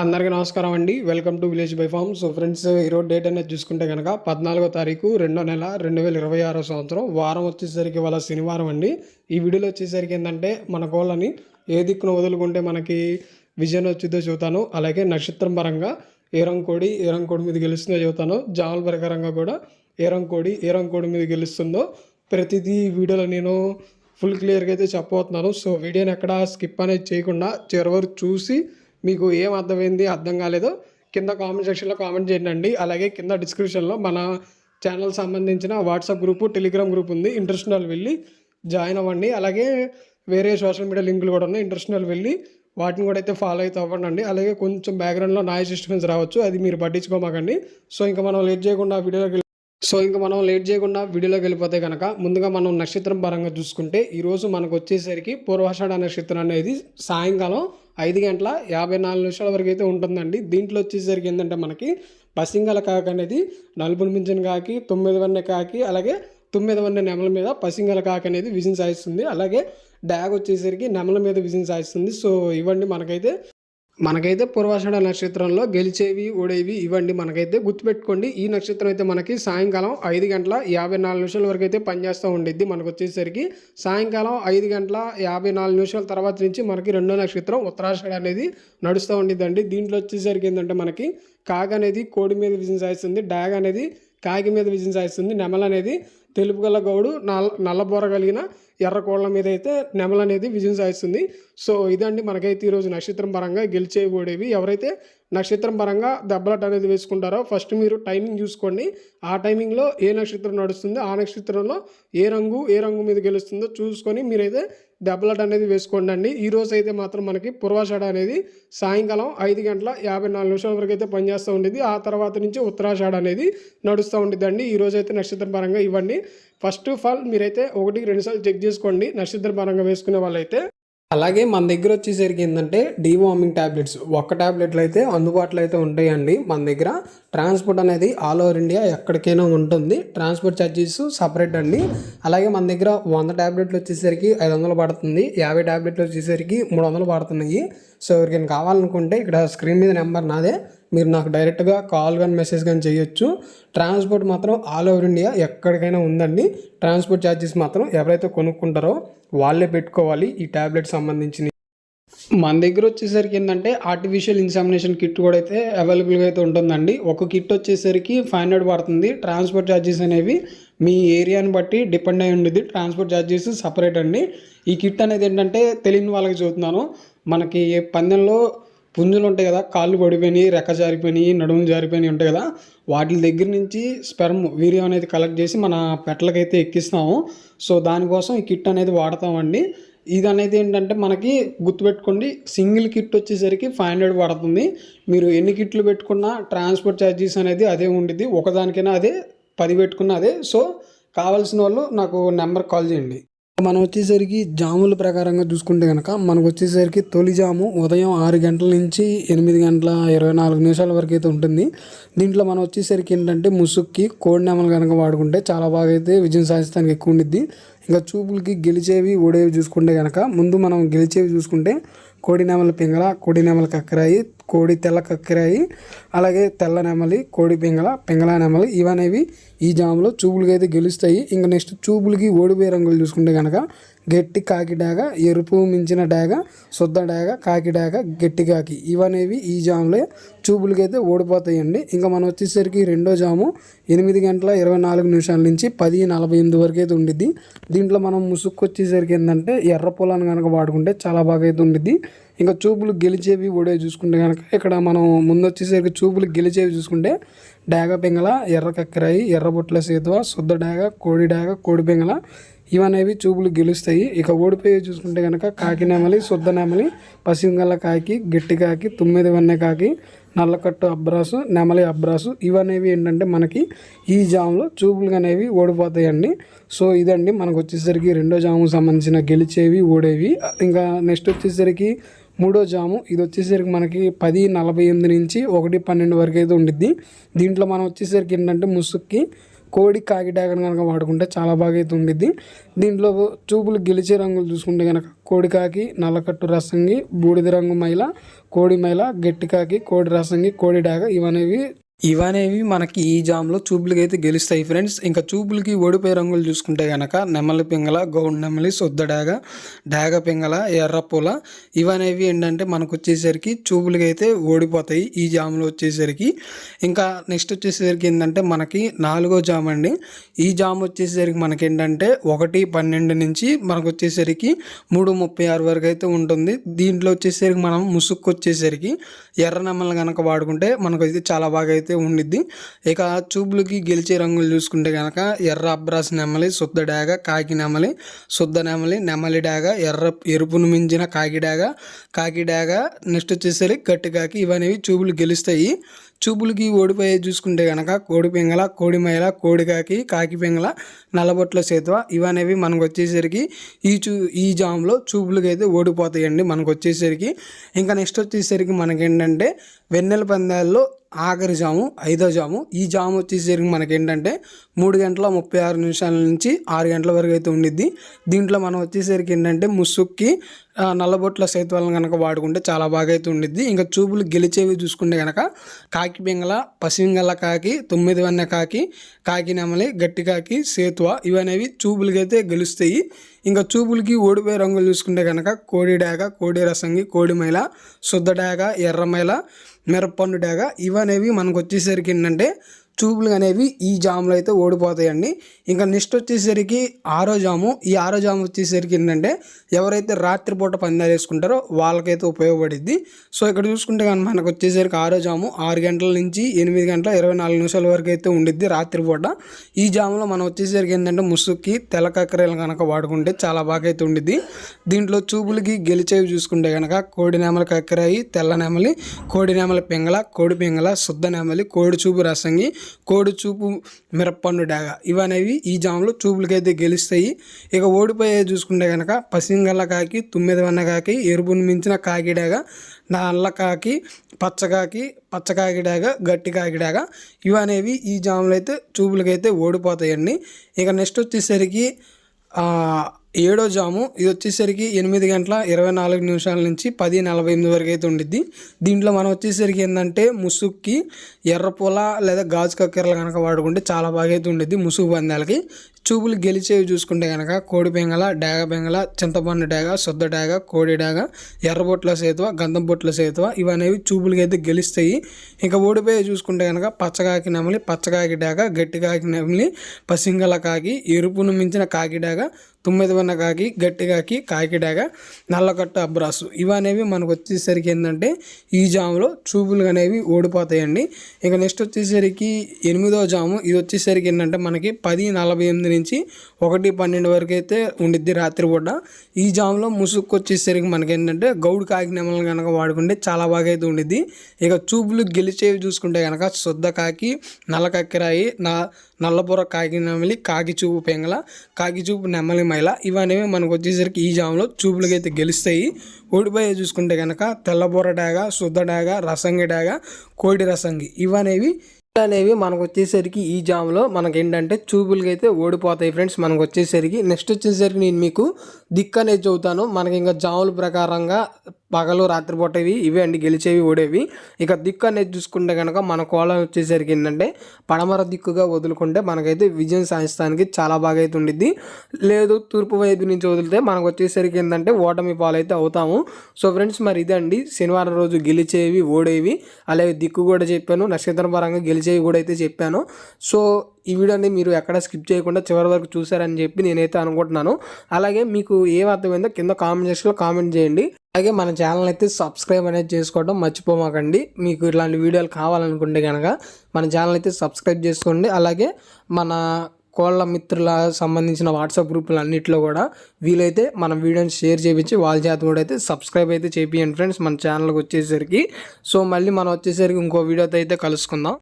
అందరికీ నమస్కారం అండి. Welcome to village by farm so friends ఈరోజు డేట్ అనేది చూసుకుంటే కనుక పద్నాలుగో తారీఖు రెండో నెల రెండు వేల ఇరవై ఆరో సంవత్సరం. వారం వచ్చేసరికి వాళ్ళ శనివారం అండి. ఈ వీడియోలో వచ్చేసరికి ఏంటంటే మన కోళ్ళని ఏ దిక్కును వదులుకుంటే మనకి విజయం వచ్చిందో చూతాను. అలాగే నక్షత్రం పరంగా ఏ రంకోడి ఏ రంకోడి మీద గెలుస్తుందో చూతాను. జాముల ప్రకారంగా కూడా ఏ రంకోడి ఏ రంకోడి మీద గెలుస్తుందో ప్రతిదీ వీడియోలో నేను ఫుల్ క్లియర్గా అయితే చెప్పబోతున్నాను. సో వీడియోని ఎక్కడ స్కిప్ అనేది చేయకుండా చివరి చూసి మీకు ఏం అర్థమైంది అర్థం కాలేదో కింద కామెంట్ సెక్షన్లో కామెంట్ చేయండి. అలాగే కింద డిస్క్రిప్షన్లో మన ఛానల్ సంబంధించిన వాట్సాప్ గ్రూపు టెలిగ్రామ్ గ్రూప్ ఉంది. ఇంట్రెస్ట్ వెళ్ళి జాయిన్ అవ్వండి. అలాగే వేరే సోషల్ మీడియా లింకులు కూడా ఉన్నాయి. ఇంట్రెస్ట్ వెళ్ళి వాటిని కూడా అయితే ఫాలో అయితే అవ్వండి అలాగే కొంచెం బ్యాక్గ్రౌండ్లో నాయిస్ డిస్టర్బెన్స్ రావచ్చు. అది మీరు పట్టించుకోమాకండి. సో ఇంకా మనం లేట్ చేయకుండా వీడియోలోకి సో ఇంకా మనం లేట్ చేయకుండా వీడియోలోకి వెళ్ళిపోతే కనుక ముందుగా మనం నక్షత్రం పరంగా చూసుకుంటే ఈరోజు మనకు వచ్చేసరికి పూర్వాషాఢ నక్షత్రం అనేది సాయంకాలం ఐదు గంటల యాభై నాలుగు నిమిషాల వరకు అయితే ఉంటుందండి. దీంట్లో వచ్చేసరికి ఏంటంటే మనకి పసింగల కాకి అనేది నలుపుని మించిన కాకి తొమ్మిది వన్న కాకి అలాగే తొమ్మిది వన్న నెమల మీద పసింగల కాకి అనేది విజయం సాధిస్తుంది అలాగే డ్యాగ్ వచ్చేసరికి నెమల మీద విజయం సాధిస్తుంది సో ఇవ్వండి మనకైతే. మనకైతే పూర్వాషాఢ నక్షత్రంలో గెలిచేవి ఓడేవి ఇవ్వండి మనకైతే గుర్తుపెట్టుకోండి. ఈ నక్షత్రం అయితే మనకి సాయంకాలం ఐదు గంటల యాభై నాలుగు నిమిషాల వరకు అయితే పనిచేస్తూ ఉండిద్ది మనకు వచ్చేసరికి. సాయంకాలం ఐదు గంటల యాభై నాలుగు నిమిషాల తర్వాత నుంచి మనకి రెండో నక్షత్రం ఉత్తరాషాఢ అనేది నడుస్తూ ఉండిద్దండి. దీంట్లో వచ్చేసరికి ఏంటంటే మనకి కాగ అనేది కోడి మీద విజయం సాధిస్తుంది డాగ్ అనేది కాకి మీద విజయం సాధిస్తుంది నెమల అనేది తెలుపు గల గౌడు నల్ల నల్లబోర కలిగిన ఎర్రకోళ్ళ మీద అయితే నెమలు అనేది విజయం సాధిస్తుంది. సో ఇదండి మనకైతే ఈరోజు నక్షత్రం పరంగా గెలిచే ఎవరైతే నక్షత్రం పరంగా దెబ్బలాట అనేది వేసుకుంటారో ఫస్ట్ మీరు టైమింగ్ చూసుకోండి. ఆ టైమింగ్లో ఏ నక్షత్రం నడుస్తుందో ఆ నక్షత్రంలో ఏ రంగు ఏ రంగు మీద గెలుస్తుందో చూసుకొని మీరైతే దెబ్బలాట అనేది వేసుకోండి అండి. ఈ రోజు అయితే మాత్రం మనకి పూర్వాషాఢ అనేది సాయంకాలం ఐదు గంటల యాభై నాలుగు నిమిషాల వరకు అయితే పనిచేస్తూ ఉండేది ఆ తర్వాత నుంచి ఉత్తరాషాఢ అనేది నడుస్తూ ఉండేది ఈ రోజు అయితే నక్షత్ర పరంగా ఇవ్వండి. ఫస్ట్ ఆఫ్ ఆల్ మీరైతే ఒకటికి రెండుసార్లు చెక్ చేసుకోండి. నక్షత్ర పరంగా వేసుకునే వాళ్ళైతే. అలాగే మన దగ్గర వచ్చేసరికి ఏంటంటే డీవార్మింగ్ ట్యాబ్లెట్స్ ఒక్క ట్యాబ్లెట్లు అయితే అందుబాటులో అయితే ఉంటాయండి మన దగ్గర. ట్రాన్స్పోర్ట్ అనేది ఆల్ ఓవర్ ఇండియా ఎక్కడికైనా ఉంటుంది. ట్రాన్స్పోర్ట్ ఛార్జెస్ సపరేట్ అండి. అలాగే మన దగ్గర వంద ట్యాబ్లెట్లు వచ్చేసరికి ఐదు వందలు పడుతుంది. యాభై ట్యాబ్లెట్లు వచ్చేసరికి మూడు వందలు పడుతున్నాయి. సో ఎవరికైనా కావాలనుకుంటే ఇక్కడ స్క్రీన్ మీద నెంబర్ నాదే. మీరు నాకు డైరెక్ట్గా కాల్ కానీ మెసేజ్ కానీ చేయొచ్చు. ట్రాన్స్పోర్ట్ మాత్రం ఆల్ ఓవర్ ఇండియా ఎక్కడికైనా ఉందండి. ట్రాన్స్పోర్ట్ ఛార్జెస్ మాత్రం ఎవరైతే కొనుక్కుంటారో వాళ్ళే పెట్టుకోవాలి ఈ ట్యాబ్లెట్ సంబంధించిన మన దగ్గర వచ్చేసరికి ఏంటంటే ఆర్టిఫిషియల్ ఇన్సామినేషన్ కిట్ కూడా అయితే అవైలబుల్గా అయితే ఉంటుందండి. ఒక కిట్ వచ్చేసరికి ఫైవ్ హండ్రెడ్ పడుతుంది. ట్రాన్స్పోర్ట్ ఛార్జెస్ అనేవి మీ ఏరియాని బట్టి డిపెండ్ అయి ఉండేది ట్రాన్స్పోర్ట్ ఛార్జెస్ సపరేట్ అండి. ఈ కిట్ అనేది ఏంటంటే తెలియని వాళ్ళకి చూస్తున్నాను మనకి పందెంలో పుంజులు ఉంటాయి కదా కాళ్ళు పడిపోయినాయి రెక్క జారిపోయినాయి నడుములు జారిపోయినాయి ఉంటాయి కదా వాటి దగ్గర నుంచి స్పెర్మ్ వీర్యం అనేది కలెక్ట్ చేసి మన పెట్టలకైతే ఎక్కిస్తాము. సో దానికోసం ఈ కిట్ అనేది వాడతామండి. ఇది అనేది ఏంటంటే మనకి గుర్తుపెట్టుకోండి సింగిల్ కిట్ వచ్చేసరికి ఫైవ్ హండ్రెడ్ పడుతుంది. మీరు ఎన్ని కిట్లు పెట్టుకున్నా ట్రాన్స్పోర్ట్ ఛార్జెస్ అనేది అదే ఉండిద్ది. ఒకదానికైనా అదే పది పెట్టుకున్న అదే. సో కావాల్సిన వాళ్ళు నాకు నెంబర్ కాల్ చేయండి. మనం వచ్చేసరికి జాముల ప్రకారంగా చూసుకుంటే కనుక మనకు వచ్చేసరికి తొలి జాము ఉదయం ఆరు గంటల నుంచి ఎనిమిది గంటల ఇరవై నాలుగు నిమిషాల వరకు అయితే ఉంటుంది. దీంట్లో మనం వచ్చేసరికి ఏంటంటే ముసుక్కి కోడి నెమలు కనుక వాడుకుంటే చాలా బాగా అయితే విజయం సాధిస్తానికి ఎక్కువ ఉండిద్ది. ఇంకా చూపులకి గెలిచేవి ఓడేవి చూసుకుంటే కనుక ముందు మనం గెలిచేవి చూసుకుంటే కోడి నెమలి పింగళ కోడి నెమలి కక్కరాయి కోడి తెల్ల కక్కరాయి అలాగే తెల్ల నెమలి కోడి పింగళ పింగళ నెమలి ఇవనేవి ఈ జాములో చూపులకి అయితే గెలుస్తాయి. ఇంకా నెక్స్ట్ చూపులకి ఓడిపోయే రంగులు చూసుకుంటే కనుక గట్టి కాకి డాగ ఎరుపు మించిన డాగ శుద్ధ డాగ కాకి డాగ గట్టి కాకి ఇవనేవి ఈ జాములో చూపులకి అయితే ఓడిపోతాయండి. ఇంకా మనం వచ్చేసరికి రెండో జాము ఎనిమిది గంటల ఇరవై నాలుగు నిమిషాల నుంచి పది నలభై ఎనిమిది వరకు అయితే ఉండిద్ది. దీంట్లో మనం ముసుక్కు వచ్చేసరికి ఏంటంటే ఎర్ర పొలాన్ని కనుక వాడుకుంటే చాలా బాగా అయితే ఉండిద్ది. ఇంకా చూపులు గెలిచేవి ఓడే చూసుకుంటే కనుక ఇక్కడ మనం ముందు వచ్చేసరికి చూపులు గెలిచేవి చూసుకుంటే డాగ పింగళ ఎర్ర కక్కరాయి ఎర్ర బొట్ల సేతువ శుద్ధ డాగ కోడి డాగ కోడి పింగళ ఇవనేవి చూపులు గెలుస్తాయి. ఇక ఓడిపోయి చూసుకుంటే కనుక కాకి నెమలి శుద్ధ నెమలి పసిగల కాకి గట్టి కాకి తొమ్మిది వన్నె కాకి నల్లకట్టు అబ్రాసు నెమలి అబ్రాసు ఇవనేవి ఏంటంటే మనకి ఈ జాములో చూపులు అనేవి ఓడిపోతాయండి. సో ఇదండి మనకు వచ్చేసరికి రెండో జాముకు సంబంధించిన గెలిచేవి ఓడేవి. ఇంకా నెక్స్ట్ వచ్చేసరికి మూడో జాము. ఇది వచ్చేసరికి మనకి పది నలభై ఎనిమిది నుంచి ఒకటి పన్నెండు వరకు అయితే ఉండిద్ది. దీంట్లో మనం వచ్చేసరికి ఏంటంటే ముసుక్కి కోడి కాకిటాకని కనుక వాడుకుంటే చాలా బాగా అయితే ఉండిద్ది. దీంట్లో చూపులు గెలిచే రంగులు చూసుకుంటే కనుక కోడి కాకి నల్లకట్టు రసంగి బూడిద రంగు మైల కోడి మైల గట్టి కాకి కోడి రసంగి కోడి డాగ ఇవనేవి ఇవనేవి మనకి ఈ జామ్లో చూపులకి అయితే గెలుస్తాయి ఫ్రెండ్స్. ఇంకా చూపులకి ఓడిపోయే రంగులు చూసుకుంటే కనుక నెమలి పింగళ గౌండ్ నెమలి సొద్ద డాగ డాగ పింగళ ఎర్రపూల ఇవనేవి ఏంటంటే మనకు వచ్చేసరికి చూపులకి అయితే ఓడిపోతాయి ఈ జామ్లో వచ్చేసరికి. ఇంకా నెక్స్ట్ వచ్చేసరికి ఏంటంటే మనకి నాలుగో జామ్ అండి. ఈ జామ్ వచ్చేసరికి మనకి ఏంటంటే ఒకటి పన్నెండు నుంచి మనకు వచ్చేసరికి మూడు ముప్పై ఆరు వరకు అయితే ఉంటుంది. దీంట్లో వచ్చేసరికి మనం ముసుక్కు వచ్చేసరికి ఎర్ర నెమలు కనుక వాడుకుంటే మనకు అయితే చాలా బాగా అయితే ఉండిద్ది. ఇక చూపులకి గెలిచే రంగులు చూసుకుంటే కనుక ఎర్ర అబ్రాస్ నెమలి శుద్ధ డాగ కాకి నెమలి శుద్ధ నెమలి నెమలి డాగ ఎర్ర ఎరుపును మించిన కాకి డాగ కాకి డాగ నెక్స్ట్ వచ్చేసరికి గట్టి కాకి ఇవనేవి చూపులు గెలుస్తాయి. చూపులకి ఓడిపోయే చూసుకుంటే కనుక కోడి పింగళ కోడి మైల కోడికాకి కాకి పింగళ నల్లబొట్ల సేతువ ఇవనేవి మనకు వచ్చేసరికి ఈ చూ ఈ జామ్లో చూపులకి అయితే ఓడిపోతాయండి మనకు వచ్చేసరికి. ఇంకా నెక్స్ట్ వచ్చేసరికి మనకేంటంటే వెన్నెల పందాల్లో ఆఖరి జాము ఐదో జాము. ఈ జాము వచ్చేసరికి మనకి ఏంటంటే మూడు గంటల ముప్పై ఆరు నిమిషాల నుంచి ఆరు గంటల వరకు అయితే ఉండిద్ది. దీంట్లో మనం వచ్చేసరికి ఏంటంటే ముసుక్కి నల్లబొట్ల సేతువాలను కనుక వాడుకుంటే చాలా బాగా అయితే ఉండిద్ది. ఇంకా చూపులు గెలిచేవి చూసుకుంటే కనుక కాకి పింగళ పసిపింగళ కాకి తొమ్మిది వన్న కాకి కాకి నెమలి గట్టి కాకి సేతువ ఇవనేవి చూపులకి అయితే గెలుస్తాయి. ఇంకా చూపులకి ఓడిపోయే రంగులు చూసుకుంటే కనుక కోడి డాగ కోడి రసంగి కోడి మైల శుద్ధ డాగ ఎర్రమైల మిరపండు మిరప్పండు డాగ ఇవనేవి మనకు వచ్చేసరికి ఏంటంటే చూపులు అనేవి ఈ జాములు అయితే ఓడిపోతాయండి. ఇంకా నెక్స్ట్ వచ్చేసరికి ఆరో జాము. ఈ ఆరో జాము వచ్చేసరికి ఏంటంటే ఎవరైతే రాత్రిపూట పందాలు వేసుకుంటారో వాళ్ళకైతే ఉపయోగపడిద్ది. సో ఇక్కడ చూసుకుంటే కానీ మనకు వచ్చేసరికి ఆరో జాము ఆరు గంటల నుంచి ఎనిమిది గంటల ఇరవై నాలుగు నిమిషాల వరకు అయితే ఉండిద్ది రాత్రిపూట. ఈ జాములో మనం వచ్చేసరికి ఏంటంటే ముసుక్కి తెల్ల కక్కరేలు కనుక వాడుకుంటే చాలా బాగా అయితే ఉండిద్ది. దీంట్లో చూపులకి గెలిచేవి చూసుకుంటే కనుక కోడి నెమలి కక్కరాయి తెల్ల నెమలి కోడి నెమలి పింగళ కోడి పింగళ శుద్ధ నెమలి కోడి చూపు రసంగి కోడి చూపు మిరప్పండు డాగ. ఇవనేవి ఈ జాములు చూపులకైతే గెలుస్తాయి. ఇక ఓడిపోయే చూసుకుంటే కనుక పసింగల్ల కాకి తొమ్మిది వన్న కాకి ఎరుపును మించిన కాకి డాగ నల్ల కాకి పచ్చకాకి పచ్చకాకి డాగ గట్టి కాకి డాగ. ఇవనేవి ఈ జాములు అయితే చూపులకైతే ఓడిపోతాయండి. ఇక నెక్స్ట్ వచ్చేసరికి ఏడో జాము. ఇది వచ్చేసరికి ఎనిమిది గంటల ఇరవై నాలుగు నిమిషాల నుంచి పది నలభై ఎనిమిది వరకు అయితే ఉండిద్ది. దీంట్లో మనం వచ్చేసరికి ఏంటంటే ముసుగుకి ఎర్రపూల లేదా గాజు కక్కెరలు కనుక వాడుకుంటే చాలా బాగా అయితే ఉండిద్ది ముసుగు పందాలకి. చూపులు గెలిచేవి చూసుకుంటే కనుక కోడి బెంగల డేగ బెంగల చింతపండు డేగ శుద్ధ డాగ కోడి డేగ ఎర్రబొట్ల సేతువ గంధం బొట్ల సేతువ ఇవనేవి చూపులకి అయితే గెలుస్తాయి. ఇంకా ఓడిపోయి చూసుకుంటే కనుక పచ్చకాకి నెమలి పచ్చకాకి డేగ గట్టి కాకి నెమలి పసింగల కాకి ఎరుపును మించిన కాకి డేగ తొమ్మిది వన్న కాకి గట్టికాకి కాకి కాకిడాగ నల్లకట్ట అబ్రాసు. ఇవనేవి మనకు వచ్చేసరికి ఏంటంటే ఈ జాములో చూపులు అనేవి ఓడిపోతాయండి. ఇక నెక్స్ట్ వచ్చేసరికి ఎనిమిదో జాము. ఇది వచ్చేసరికి ఏంటంటే మనకి పది నలభై ఎనిమిది నుంచి ఒకటి పన్నెండు వరకు అయితే ఉండిద్ది రాత్రి పూట. ఈ జామ్లో ముసుగు వచ్చేసరికి మనకి ఏంటంటే గౌడ్ కాకి నెమలను కనుక వాడుకుంటే చాలా బాగా అయితే ఉండిద్ది. ఇక చూపులు గెలిచేవి చూసుకుంటే కనుక శుద్ధ కాకి నల్ల కక్కిరాయి నా నల్లబుర్ర కాకి నెమలి కాకి చూపు పెంగల కాకి చూపు నెమ్మలి మైల ఇవనేవి మనకు వచ్చేసరికి ఈ జామ్లో చూపులకి అయితే గెలుస్తాయి. ఓడిపోయే చూసుకుంటే కనుక తెల్లబుర్ర డాగ శుద్ధ డాగ రసంగి డాగ కోడి రసంగి ఇవనేవి అనేవి మనకు వచ్చేసరికి ఈ జామ్లో మనకి ఏంటంటే చూపులకి అయితే ఓడిపోతాయి ఫ్రెండ్స్. మనకు వచ్చేసరికి నెక్స్ట్ వచ్చేసరికి నేను మీకు దిక్కు అనేది చదువుతాను మనకి ఇంకా జాముల ప్రకారంగా పగలు రాత్రిపూట ఇవి ఇవే అండి గెలిచేవి ఓడేవి. ఇక దిక్కు అనేది చూసుకుంటే కనుక మన కోలం వచ్చేసరికి ఏంటంటే పడమర దిక్కుగా వదులుకుంటే మనకైతే విజయం సాధించడానికి చాలా బాగా అయితే ఉండిద్ది. లేదు తూర్పు వైపు నుంచి వదిలితే మనకు వచ్చేసరికి ఏంటంటే ఓటమి పాలైతే అవుతాము. సో ఫ్రెండ్స్ మరి ఇదండి శనివారం రోజు గెలిచేవి ఓడేవి. అలాగే దిక్కు కూడా చెప్పాను నక్షత్రపరంగా గెలిచేవి కూడా అయితే చెప్పాను. సో ఈ వీడియోని మీరు ఎక్కడ స్కిప్ చేయకుండా చివరి వరకు చూసారని చెప్పి నేనైతే అనుకుంటున్నాను. అలాగే మీకు ఏం అర్థమైందో కింద కామెంట్ సెక్షన్లో కామెంట్ చేయండి. అలాగే మన ఛానల్ అయితే సబ్స్క్రైబ్ అనేది చేసుకోవడం మర్చిపోమాకండి. మీకు ఇలాంటి వీడియోలు కావాలనుకుంటే కనుక మన ఛానల్ అయితే సబ్స్క్రైబ్ చేసుకోండి. అలాగే మన కోళ్ళ మిత్రుల సంబంధించిన వాట్సాప్ గ్రూపులు అన్నింటిలో కూడా వీలైతే మన వీడియోని షేర్ చేయించి వాళ్ళ చేత కూడా అయితే సబ్స్క్రైబ్ అయితే చేపియండి ఫ్రెండ్స్. మన ఛానల్కి వచ్చేసరికి. సో మళ్ళీ మనం వచ్చేసరికి ఇంకో వీడియోతో అయితే కలుసుకుందాం.